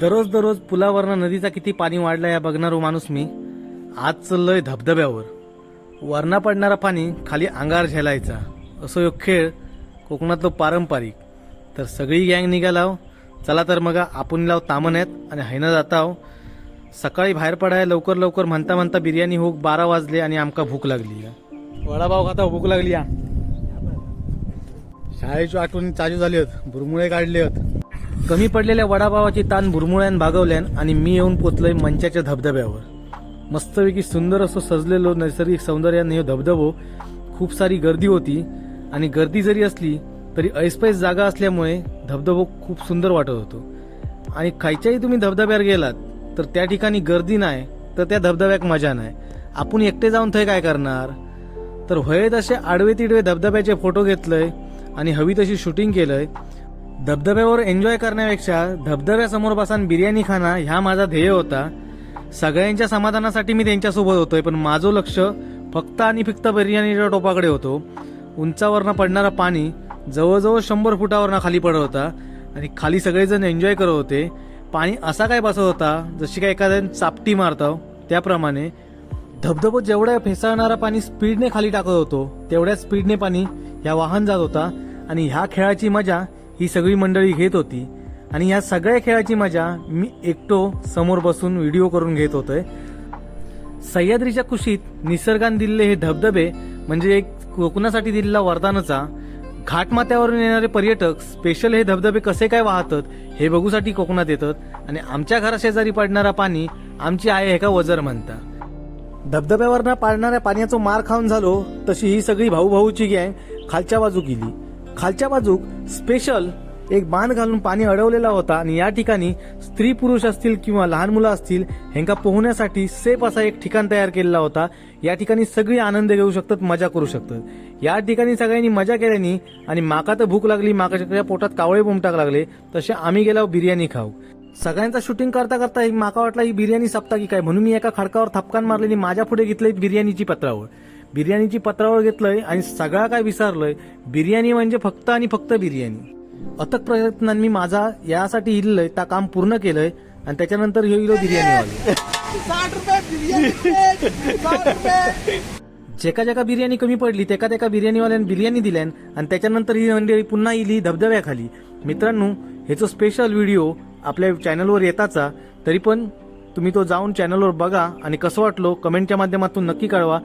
दररोज दररोज पुलावरनं नदीचा किती पाणी वाढलं या बघणारो हो माणूस मी. आज चाललोय धबधब्यावर. वरना पडणारा पाणी खाली अंगार झेलायचा असो यो खेळ कोकणातलो पारंपरिक. तर सगळी गँग निघालाव हो. चला तर मग आपण लाव तामण्यात आणि हैना जाताव हो. सकाळी बाहेर पडाय लवकर लवकर म्हणता म्हणता बिर्याणी होक बारा वाजले आणि आमका भूक लागली. वडापाव खाता भूक लागली या. शाळेची आठवणी चालू झाली होत बुरमुळे काढले होत कमी पडलेल्या वडापावाची ताण भुरमुळ्यान भागवल्यान आणि मी येऊन पोचलोय मंचाच्या धबधब्यावर. मस्तपैकी सुंदर असं सजलेलो नैसर्गिक सौंदर्याने हे धबधबो खूप सारी गर्दी होती आणि गर्दी जरी असली तरी ऐसपैस जागा असल्यामुळे धबधबो खूप सुंदर वाटत होतो. आणि खायच्याही तुम्ही धबधब्यावर गेलात तर त्या ठिकाणी गर्दी नाही तर त्या धबधब्याक मजा नाही. आपण एकटे जाऊन थंय काय करणार? तर होय तसे आडवे तिडवे धबधब्याचे फोटो घेतलंय आणि हवी तशी शूटिंग केलंय. धबधब्यावर एन्जॉय करण्यापेक्षा धबधब्यासमोर बसून बिर्याणी खाणं ह्या माझा ध्येय होता. सगळ्यांच्या समाधानासाठी मी त्यांच्यासोबत होतोय पण माझं लक्ष फक्त आणि फक्त बिर्याणीच्या टोपाकडे होतो. उंचावरनं पडणारं पाणी जवळजवळ शंभर फुटावरनं खाली पडत होता आणि खाली सगळेजण एन्जॉय करत होते. पाणी असा काय बसत होता जशी काय एखाद्या चापटी मारतं त्याप्रमाणे. धबधबो जेवढ्या फेसाळणारा पाणी स्पीडने खाली टाकत होतो तेवढ्या स्पीडने पाणी ह्या वाहन जात होता. आणि ह्या खेळाची मजा ही सगळी मंडळी घेत होती. आणि या सगळ्या खेळाची मजा मी एकटो समोर बसून व्हिडिओ करून घेत होतोय. सह्याद्रीच्या कुशीत निसर्गाने दिलेले हे धबधबे म्हणजे एक कोकणासाठी दिलेला वरदानचा घाटमाथ्यावरून येणारे पर्यटक स्पेशल हे धबधबे कसे काय वाहतात हे बघूसाठी कोकणात येतात. आणि आमच्या घराशेजारी पडणारा पाणी आमची आई हे का वजर म्हणता. धबधब्यावरनं पाडणाऱ्या पाण्याचं मार खाऊन झालो तशी ही सगळी भाऊ भाऊची गँग खालच्या बाजू गेली. खालच्या बाजूक स्पेशल एक बांध घालून पाणी अडवलेला होता आणि या ठिकाणी स्त्री पुरुष असतील किंवा लहान मुलं असतील ह्यांका पोहण्यासाठी सेफ असा एक ठिकाण तयार केलेला होता. या ठिकाणी सगळी आनंद घेऊ शकतात मजा करू शकतात. या ठिकाणी सगळ्यांनी मजा केल्यानी आणि माका तर भूक लागली माकाच्या पोटात कावळे बोमटाक लागले तसे आम्ही गेलो बिर्याणी खाऊ. सगळ्यांचा शूटिंग करता करता माका वाटला ही बिर्याणी सपता की काय? म्हणून मी एका खडकावर थपकान मारलेली माझ्या पुढे घेतली बिर्याणीची पत्रावळ. बिर्याणीची पत्रावळ घेतलंय आणि सगळा काय विसरलोय बिर्याणी म्हणजे फक्त आणि फक्त बिर्याणी. अथक प्रयत्नांनी माझा यासाठी हिललोय त्या काम पूर्ण केलंय आणि त्याच्यानंतर साठ रुपये बिर्याणी जेका जेका बिर्याणी कमी पडली तेका तेका बिर्याणीवाल्यानं बिर्याणी दिल्यान आणि त्याच्यानंतर ही मंडळी पुन्हा इली धबधब्याखाली. मित्रांनो ह्याचं स्पेशल व्हिडिओ आपल्या चॅनलवर येताचा तरी पण तुम्ही तो जाऊन चॅनलवर बघा आणि कसं वाटलो कमेंटच्या माध्यमातून नक्की कळवा.